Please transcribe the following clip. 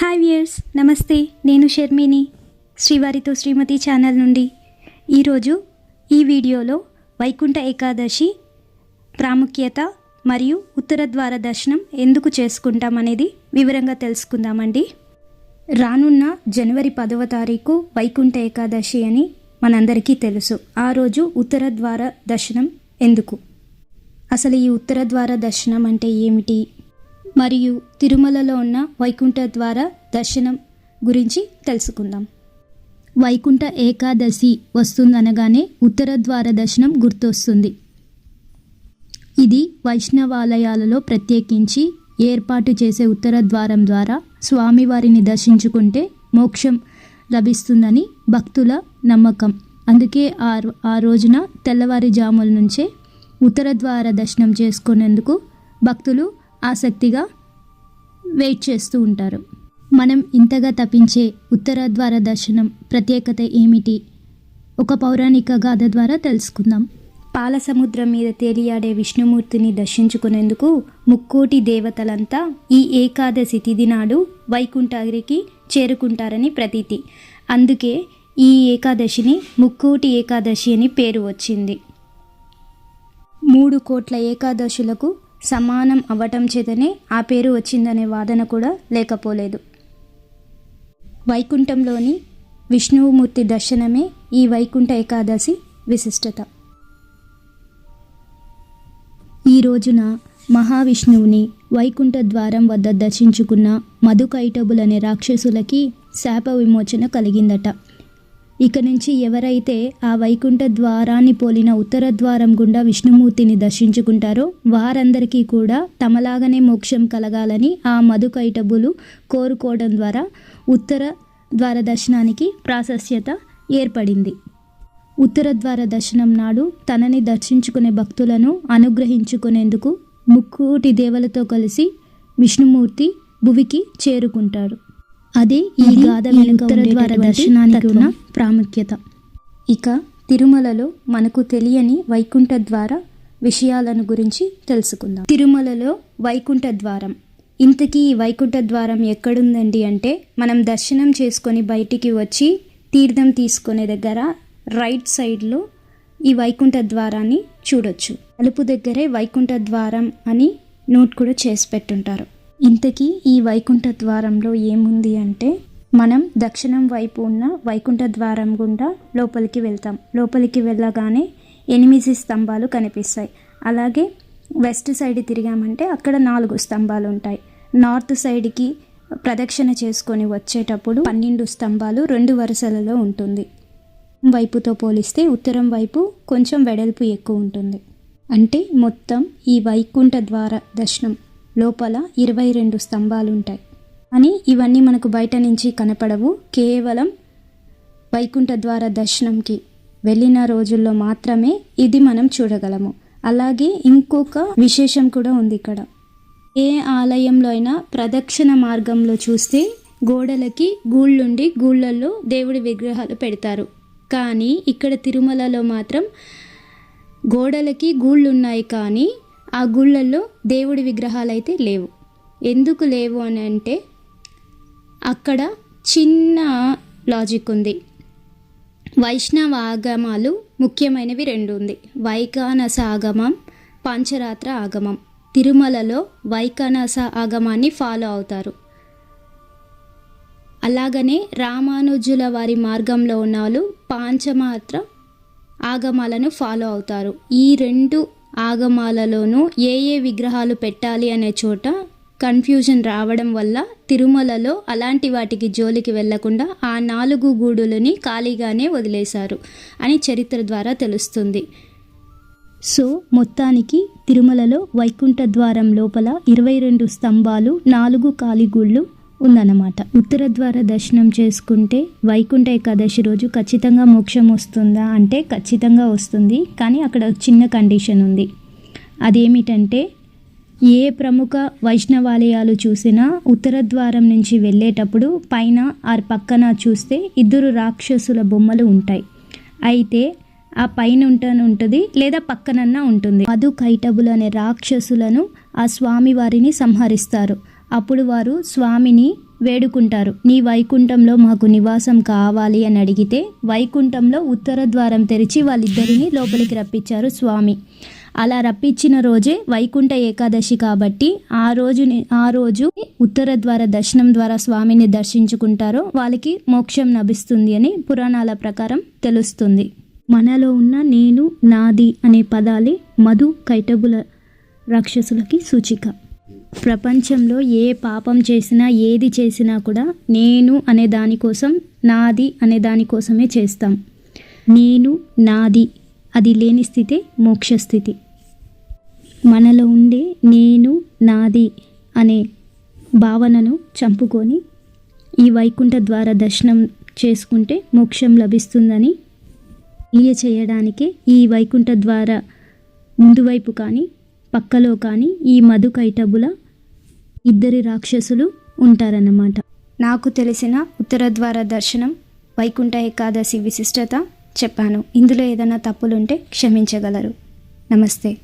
Hi viewers నమస్తే నేను షర్మిని. శ్రీవారితో శ్రీమతి channel నుండి. ఈరోజు ఈ వీడియోలో వైకుంఠ ఏకాదశి ప్రాముఖ్యత మరియు ఉత్తర ద్వార దర్శనం ఎందుకు చేసుకుంటాం అనేది వివరంగా తెలుసుకుందామండి. రానున్న జనవరి పదవ తారీఖు వైకుంఠ ఏకాదశి అని మనందరికీ తెలుసు. ఆ రోజు ఉత్తర ద్వార దర్శనం ఎందుకు? అసలు ఈ ఉత్తర ద్వార దర్శనం అంటే ఏమిటి? మరియు తిరుమలలో ఉన్న వైకుంఠ ద్వార దర్శనం గురించి తెలుసుకుందాం. వైకుంఠ ఏకాదశి వస్తుందనగానే ఉత్తర ద్వార దర్శనం గుర్తొస్తుంది. ఇది వైష్ణవాలయాలలో ప్రత్యేకించి ఏర్పాటు చేసే ఉత్తర ద్వారం ద్వారా స్వామివారిని దర్శించుకుంటే మోక్షం లభిస్తుందని భక్తుల నమ్మకం. అందుకే ఆ రో- ఆ రోజున తెల్లవారుజాముల నుంచే ఉత్తర ద్వార దర్శనం చేసుకునేందుకు భక్తులు ఆసక్తిగా వెయిట్ చేస్తూ ఉంటారు. మనం ఇంతగా తప్పించే ఉత్తర ద్వార దర్శనం ప్రత్యేకత ఏమిటి? ఒక పౌరాణిక గాథ ద్వారా తెలుసుకుందాం. పాల సముద్రం మీద తేలియాడే విష్ణుమూర్తిని దర్శించుకునేందుకు ముక్కోటి దేవతలంతా ఈ ఏకాదశి తిథి నాడు వైకుంఠగిరికి చేరుకుంటారని ప్రతీతి. అందుకే ఈ ఏకాదశిని ముక్కోటి ఏకాదశి అని పేరు వచ్చింది. మూడు కోట్ల ఏకాదశులకు సమానం అవ్వటం చేతనే ఆ పేరు వచ్చిందనే వాదన కూడా లేకపోలేదు. వైకుంఠంలోని విష్ణువుమూర్తి దర్శనమే ఈ వైకుంఠ ఏకాదశి విశిష్టత. ఈ రోజున మహావిష్ణువుని వైకుంఠ ద్వారం వద్ద దర్శించుకున్న మధుకైటబులనే రాక్షసులకి శాప విమోచన కలిగిందట. ఇక నుంచి ఎవరైతే ఆ వైకుంఠ ద్వారాన్ని పోలిన ఉత్తర ద్వారం గుండా విష్ణుమూర్తిని దర్శించుకుంటారో వారందరికీ కూడా తమలాగనే మోక్షం కలగాలని ఆ మధుకైటబులు కోరుకోవడం ద్వారా ఉత్తర ద్వార దర్శనానికి ప్రాశస్యత ఏర్పడింది. ఉత్తర ద్వార దర్శనం నాడు తనని దర్శించుకునే భక్తులను అనుగ్రహించుకునేందుకు ముక్కోటి దేవలతో కలిసి విష్ణుమూర్తి భువికి చేరుకుంటారు. అదే ఈ గాథ వెనుక ఉత్తర ద్వార దర్శనానికి ఉన్న ప్రాముఖ్యత. ఇక తిరుమలలో మనకు తెలియని వైకుంఠ ద్వార విషయాలను గురించి తెలుసుకుందాం. తిరుమలలో వైకుంఠ ద్వారం. ఇంతకీ ఈ వైకుంఠ ద్వారం ఎక్కడుందండి అంటే మనం దర్శనం చేసుకొని బయటికి వచ్చి తీర్థం తీసుకునే దగ్గర రైట్ సైడ్లో ఈ వైకుంఠ ద్వారాన్ని చూడొచ్చు. తలుపు దగ్గరే వైకుంఠ ద్వారం అని నోట్ కూడా చేసి పెట్టుంటారు. ఇంతకీ ఈ వైకుంఠ ద్వారంలో ఏముంది అంటే మనం దక్షిణం వైపు ఉన్న వైకుంఠ ద్వారం గుండా లోపలికి వెళ్తాం. లోపలికి వెళ్ళగానే ఎనిమిది స్తంభాలు కనిపిస్తాయి. అలాగే వెస్ట్ సైడ్ తిరిగామంటే అక్కడ నాలుగు స్తంభాలు ఉంటాయి. నార్త్ సైడ్కి ప్రదక్షిణ చేసుకొని వచ్చేటప్పుడు పన్నెండు స్తంభాలు రెండు వరుసలలో ఉంటుంది. వైపుతో పోలిస్తే ఉత్తరం వైపు కొంచెం వెడల్పు ఎక్కువ ఉంటుంది. అంటే మొత్తం ఈ వైకుంఠ ద్వార దర్శనం లోపల ఇరవై రెండు స్తంభాలు ఉంటాయి. అని ఇవన్నీ మనకు బయట నుంచి కనపడవు. కేవలం వైకుంఠ ద్వార దర్శనంకి వెళ్ళిన రోజుల్లో మాత్రమే ఇది మనం చూడగలము. అలాగే ఇంకొక విశేషం కూడా ఉంది ఇక్కడ. ఏ ఆలయంలో అయినా ప్రదక్షిణ మార్గంలో చూస్తే గోడలకి గూళ్ళుండి గూళ్ళల్లో దేవుడి విగ్రహాలు పెడతారు. కానీ ఇక్కడ తిరుమలలో మాత్రం గోడలకి గూళ్ళు ఉన్నాయి కానీ ఆ గుళ్ళల్లో దేవుడి విగ్రహాలు అయితే లేవు. ఎందుకు లేవు అని అంటే అక్కడ చిన్న లాజిక్ ఉంది. వైష్ణవ ఆగమాలు ముఖ్యమైనవి రెండు ఉంది. వైకానస ఆగమం పంచరాత్ర ఆగమం. తిరుమలలో వైకానస ఆగమాన్ని ఫాలో అవుతారు. అలాగనే రామానుజుల వారి మార్గంలో ఉన్న వాళ్ళు పాంచమాత్ర ఆగమాలను ఫాలో అవుతారు. ఈ రెండు ఆగమాలలోనూ ఏ ఏ విగ్రహాలు పెట్టాలి అనే చోట కన్ఫ్యూజన్ రావడం వల్ల తిరుమలలో అలాంటి వాటికి జోలికి వెళ్ళకుండా ఆ నాలుగు గూడులని ఖాళీగానే వదిలేశారు అని చరిత్ర ద్వారా తెలుస్తుంది. సో మొత్తానికి తిరుమలలో వైకుంఠ ద్వారం లోపల ఇరవై రెండు స్తంభాలు నాలుగు కాలిగూళ్ళు ఉందన్నమాట. ఉత్తర ద్వార దర్శనం చేసుకుంటే వైకుంఠ ఏకాదశి రోజు ఖచ్చితంగా మోక్షం వస్తుందా అంటే ఖచ్చితంగా వస్తుంది కానీ అక్కడ చిన్న కండిషన్ ఉంది. అదేమిటంటే ఏ ప్రముఖ వైష్ణవాలయాలు చూసినా ఉత్తర ద్వారం నుంచి వెళ్ళేటప్పుడు పైన ఆ పక్కన చూస్తే ఇద్దరు రాక్షసుల బొమ్మలు ఉంటాయి. అయితే ఆ పైన ఉంటుంది లేదా పక్కనన్నా ఉంటుంది. మధు కైటబులు అనే రాక్షసులను ఆ స్వామి వారిని సంహరిస్తారు. అప్పుడు వారు స్వామిని వేడుకుంటారు. నీ వైకుంఠంలో మాకు నివాసం కావాలి అని అడిగితే వైకుంఠంలో ఉత్తర ద్వారం తెరిచి వాళ్ళిద్దరిని లోపలికి రప్పించారు స్వామి. అలా రప్పించిన రోజే వైకుంఠ ఏకాదశి కాబట్టి ఆ రోజు ఆ రోజు ఉత్తర ద్వార దర్శనం ద్వారా స్వామిని దర్శించుకుంటారో వాళ్ళకి మోక్షం లభిస్తుంది అని పురాణాల ప్రకారం తెలుస్తుంది. మనలో ఉన్న నేను నాది అనే పదాలే మధు కైటబుల రాక్షసులకి సూచిక. ప్రపంచంలో ఏ పాపం చేసినా ఏది చేసినా కూడా నేను అనే దానికోసం నాది అనే దానికోసమే చేస్తాం. నేను నాది అది లేని స్థితే మోక్ష స్థితి మనలో ఉండే నేను నాది అనే భావనను చంపుకొని ఈ వైకుంఠ ద్వార దర్శనం చేసుకుంటే మోక్షం లభిస్తుందని తెలియచేయడానికే ఈ వైకుంఠ ద్వార ముందువైపు కానీ పక్కలో కానీ ఈ మధు కైటబుల ఇద్దరి రాక్షసులు ఉంటారన్నమాట. నాకు తెలిసిన ఉత్తర ద్వార దర్శనం వైకుంఠ ఏకాదశి విశిష్టత చెప్పాను. ఇందులో ఏదైనా తప్పులుంటే క్షమించగలరు. నమస్తే.